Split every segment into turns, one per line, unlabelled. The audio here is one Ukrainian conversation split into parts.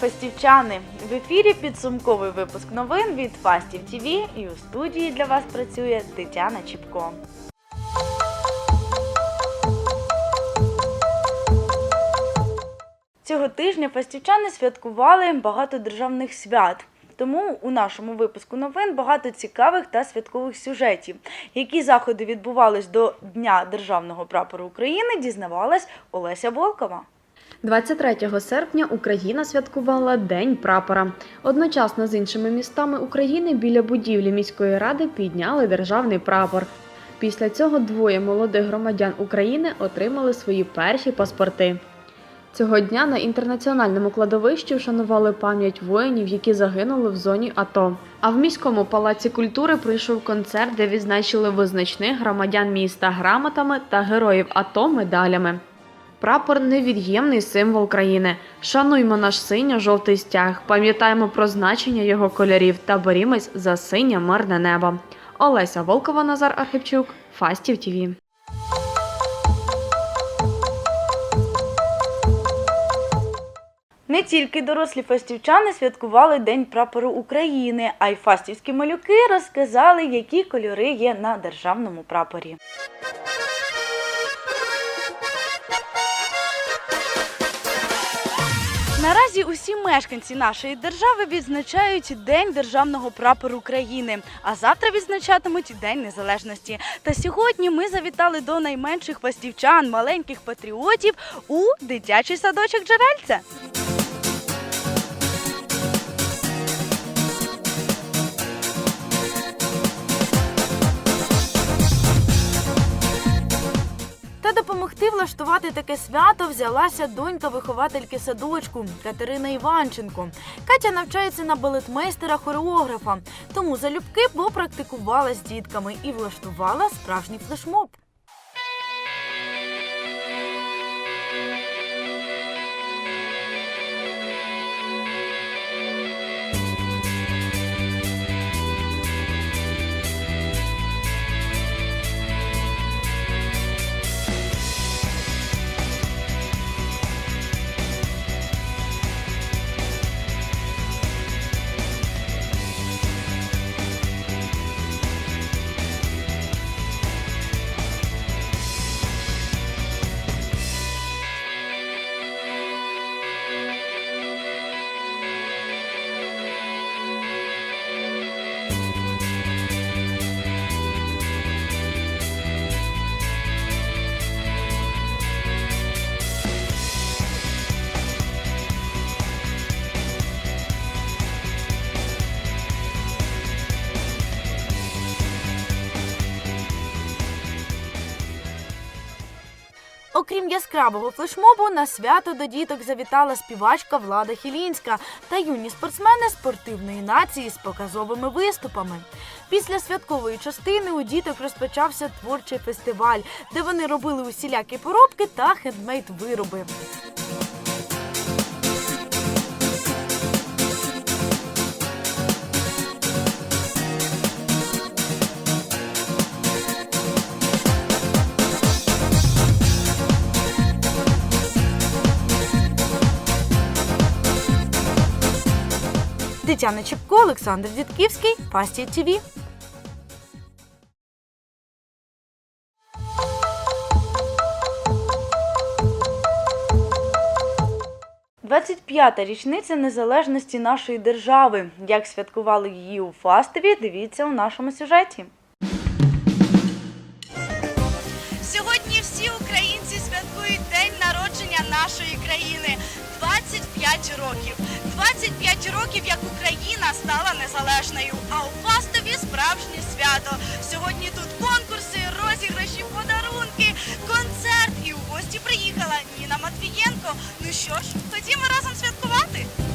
фастівчани! В ефірі підсумковий випуск новин від Фастів ТВ і у студії для вас працює Тетяна Чіпко. Цього тижня фастівчани святкували багато державних свят. Тому у нашому випуску новин багато цікавих та святкових сюжетів. Які заходи відбувались до Дня державного прапору України, дізнавалась Олеся Волкова.
23 серпня Україна святкувала День прапора. Одночасно з іншими містами України біля будівлі міської ради підняли державний прапор. Після цього двоє молодих громадян України отримали свої перші паспорти. Цього дня на інтернаціональному кладовищі вшанували пам'ять воїнів, які загинули в зоні АТО. А в міському палаці культури пройшов концерт, де відзначили визначних громадян міста грамотами та героїв АТО медалями. Прапор невід'ємний символ країни. Шануймо наш синьо-жовтий стяг, пам'ятаємо про значення його кольорів та борімось за синє мирне небо. Олеся Волкова, Назар Архипчук, Фастів ТІВІ.
Не тільки дорослі фастівчани святкували День прапору України, а й фастівські малюки розказали, які кольори є на державному прапорі. Наразі усі мешканці нашої держави відзначають День державного прапору України, а завтра відзначатимуть День Незалежності. Та сьогодні ми завітали до найменших пастівчан, маленьких патріотів у дитячий садочок Джерельце. Влаштувати таке свято взялася донька виховательки садочку Катерина Іванченко. Катя навчається на балетмейстера хореографа, тому залюбки попрактикувала з дітками і влаштувала справжній флешмоб. Окрім яскравого флешмобу, на свято до діток завітала співачка Влада Хілінська та юні спортсмени спортивної нації з показовими виступами. Після святкової частини у діток розпочався творчий фестиваль, де вони робили усілякі поробки та хендмейд Тетяна Чепко, Олександр Дідківський, Фастія. Двадцять п'ята річниця незалежності нашої держави. Як святкували її у Фастові, дивіться у нашому сюжеті. Всі українці святкують день народження нашої країни. 25 років. 25 років, як Україна стала незалежною. А у Фастові справжнє свято. Сьогодні тут конкурси, розіграші, подарунки, концерт. І у гості приїхала Ніна Матвієнко. Ну що ж, ходімо разом святкувати.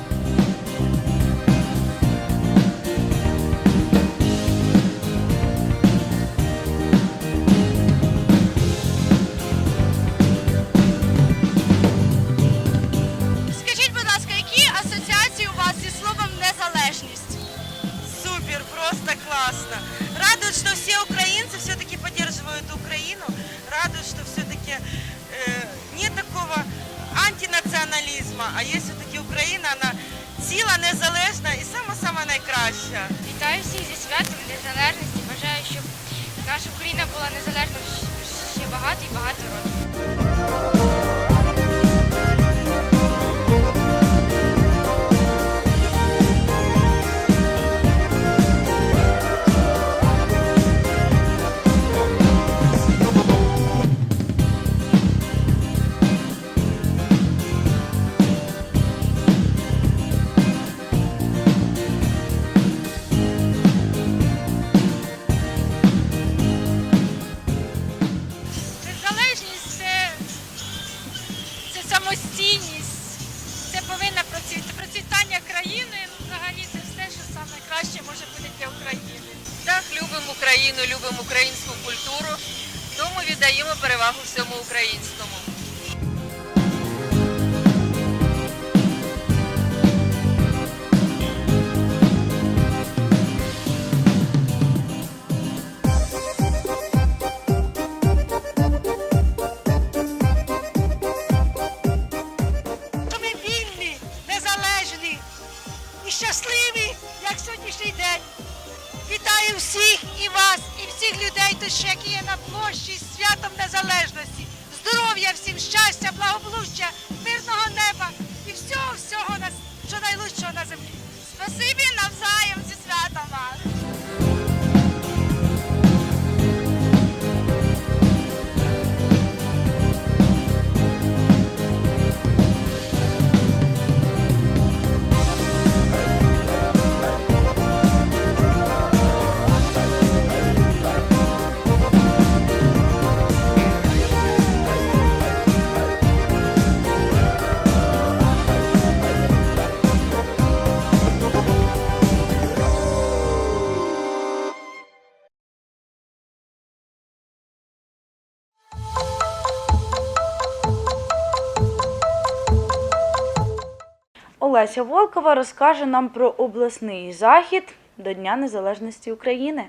Вітаю всіх зі святом незалежності. Бажаю, щоб наша Україна була незалежна ще багато і багато років.
Спасибі навзаєм
Олеся Волкова розкаже нам про обласний захід до Дня Незалежності України.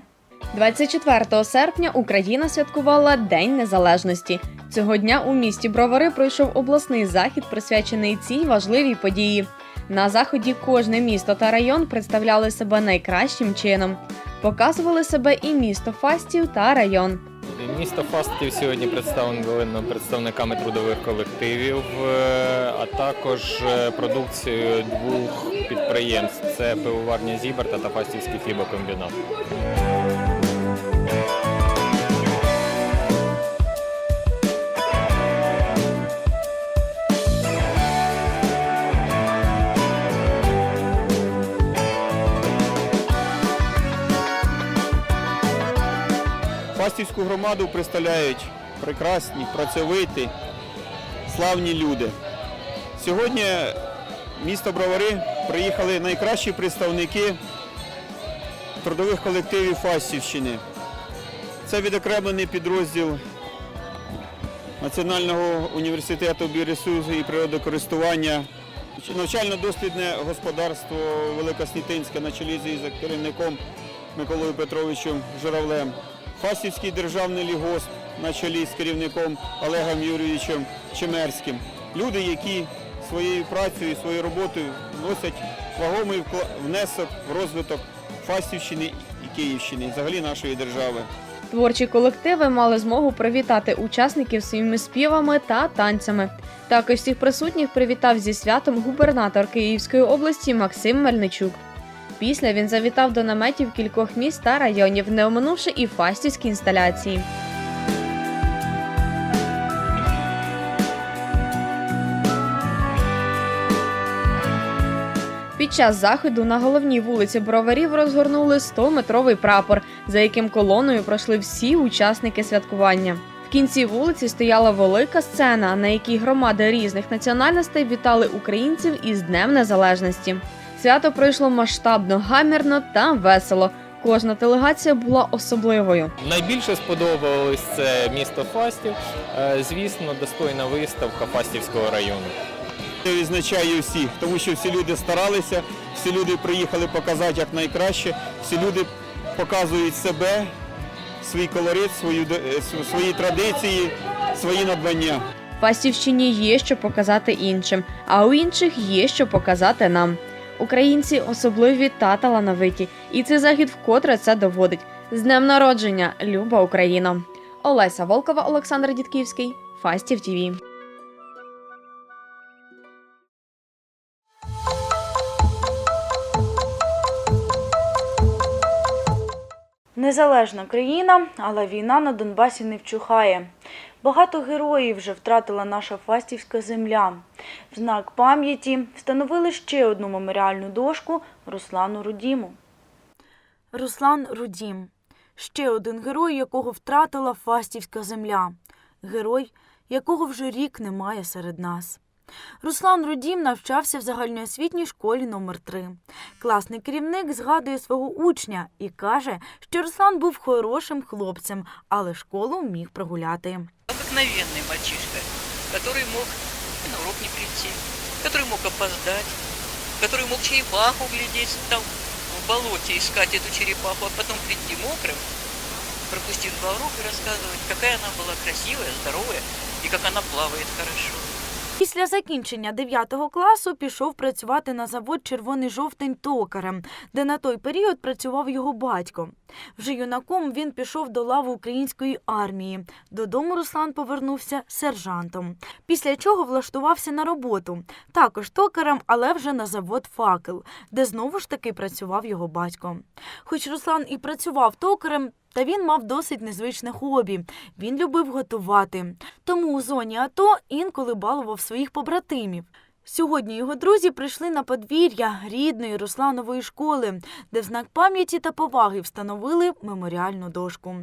24 серпня Україна святкувала День Незалежності. Цього дня у місті Бровари пройшов обласний захід, присвячений цій важливій події. На заході кожне місто та район представляли себе найкращим чином. Показували себе і місто Фастів та район.
Місто Фастів сьогодні представлено представниками трудових колективів, е, а також е, продукцією двох підприємств: це пивоварня Зіберта та Фастівський хлібокомбінат.
Фастівську громаду представляють прекрасні, працьовиті, славні люди. Сьогодні місто Бровари приїхали найкращі представники трудових колективів Фастівщини. Це відокремлений підрозділ Національного університету біоресурсу і природокористування, навчально-дослідне господарство Великоснітинське на чолі з керівником Миколою Петровичем Журавлем. Фастівський державний лігосп на чолі з керівником Олегом Юрійовичем Чемерським. Люди, які своєю працею, своєю роботою вносять вагомий внесок в розвиток Фастівщини і Київщини, взагалі нашої держави.
Творчі колективи мали змогу привітати учасників своїми співами та танцями. Також всіх присутніх привітав зі святом губернатор Київської області Максим Мельничук. Після він завітав до наметів кількох міст та районів, не оминувши і фастівські інсталяції. Під час заходу на головній вулиці Броварів розгорнули 100-метровий прапор, за яким колоною пройшли всі учасники святкування. В кінці вулиці стояла велика сцена, на якій громади різних національностей вітали українців із Днем Незалежності. Свято пройшло масштабно, гамірно та весело. Кожна делегація була особливою.
Найбільше сподобалось це місто Фастів. Е, Звісно, достойна виставка Фастівського району.
Я відзначаю всіх, тому що всі люди старалися, всі люди приїхали показати як найкраще, всі люди показують себе, свій колорит, свою, д- е, св- свої традиції, свої надбання.
Фастівщині є що показати іншим, а у інших є що показати нам. Українці особливі та талановиті, і цей захід вкотре це доводить. З днем народження, Люба Україна! Олеся Волкова, Олександр Дідківський, Фастів ТІВІ.
Незалежна країна, але війна на Донбасі не вчухає. Багато героїв вже втратила наша фастівська земля. В знак пам'яті встановили ще одну меморіальну дошку Руслану Рудіму. Руслан Рудім ще один герой, якого втратила фастівська земля. Герой, якого вже рік немає серед нас. Руслан Рудім навчався в загальноосвітній школі номер 3 Класний керівник згадує свого учня і каже, що Руслан був хорошим хлопцем, але школу міг прогуляти.
Обыкновенный мальчишка, который мог и на урок не прийти, который мог опоздать, который мог черепаху глядеть там в болоте, искать эту черепаху, а потом прийти мокрым, пропустив два урока и рассказывать, какая она была красивая, здоровая и как она плавает хорошо.
Після закінчення 9 класу пішов працювати на завод Червоний жовтень токарем, де на той період працював його батько. Вже юнаком він пішов до лави української армії. Додому Руслан повернувся сержантом. Після чого влаштувався на роботу, також токарем, але вже на завод факел, де знову ж таки працював його батько. Хоч Руслан і працював токарем, та він мав досить незвичне хобі. Він любив готувати. Тому у зоні АТО інколи балував своїх побратимів. Сьогодні його друзі прийшли на подвір'я рідної Русланової школи, де в знак пам'яті та поваги встановили меморіальну дошку.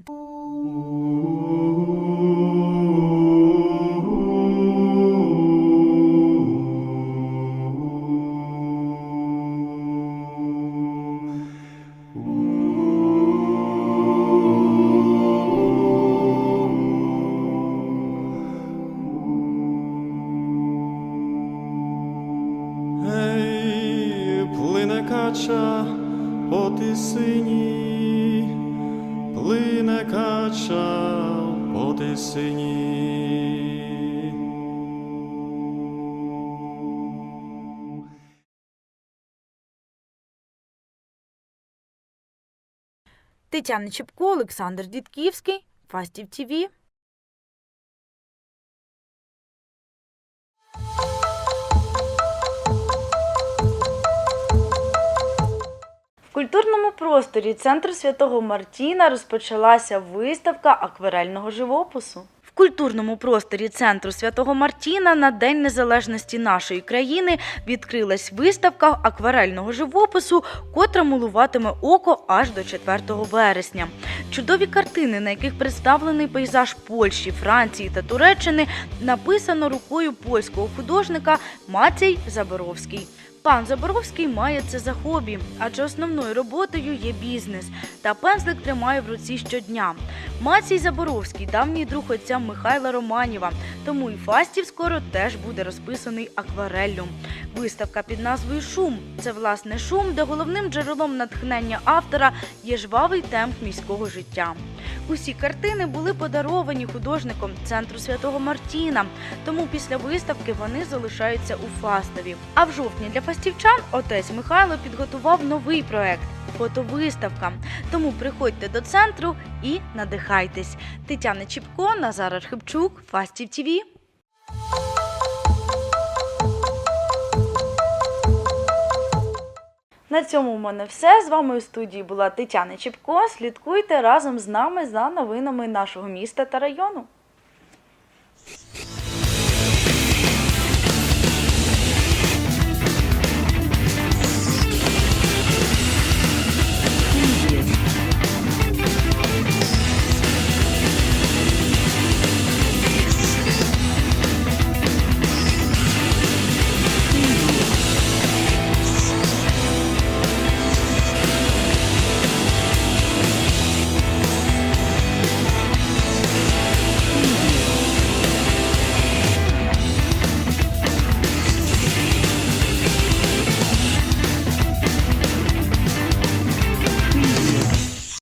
Тетяна Чепко, Олександр Дідківський, Фастів ТІВІ. В культурному просторі центру Святого Мартіна розпочалася виставка акварельного живопису. Культурному просторі центру Святого Мартіна на День Незалежності нашої країни відкрилась виставка акварельного живопису, котра милуватиме око аж до 4 вересня. Чудові картини, на яких представлений пейзаж Польщі, Франції та Туреччини, написано рукою польського художника Мацій Заборовський. Пан Заборовський має це за хобі, адже основною роботою є бізнес, та пензлик тримає в руці щодня. Мацій Заборовський давній друг отця Михайла Романіва, тому і Фастів скоро теж буде розписаний аквареллю. Виставка під назвою Шум це власне шум, де головним джерелом натхнення автора є жвавий темп міського життя. Усі картини були подаровані художником центру Святого Мартіна, тому після виставки вони залишаються у Фастові. А в жовтні для фастівчан отець Михайло підготував новий проект фотовиставка. Тому приходьте до центру і надихайтесь. Тетяна Чіпко, Назар Архипчук, Фастів ТІВІ. На цьому в мене все. З вами у студії була Тетяна Чіпко. Слідкуйте разом з нами за новинами нашого міста та району.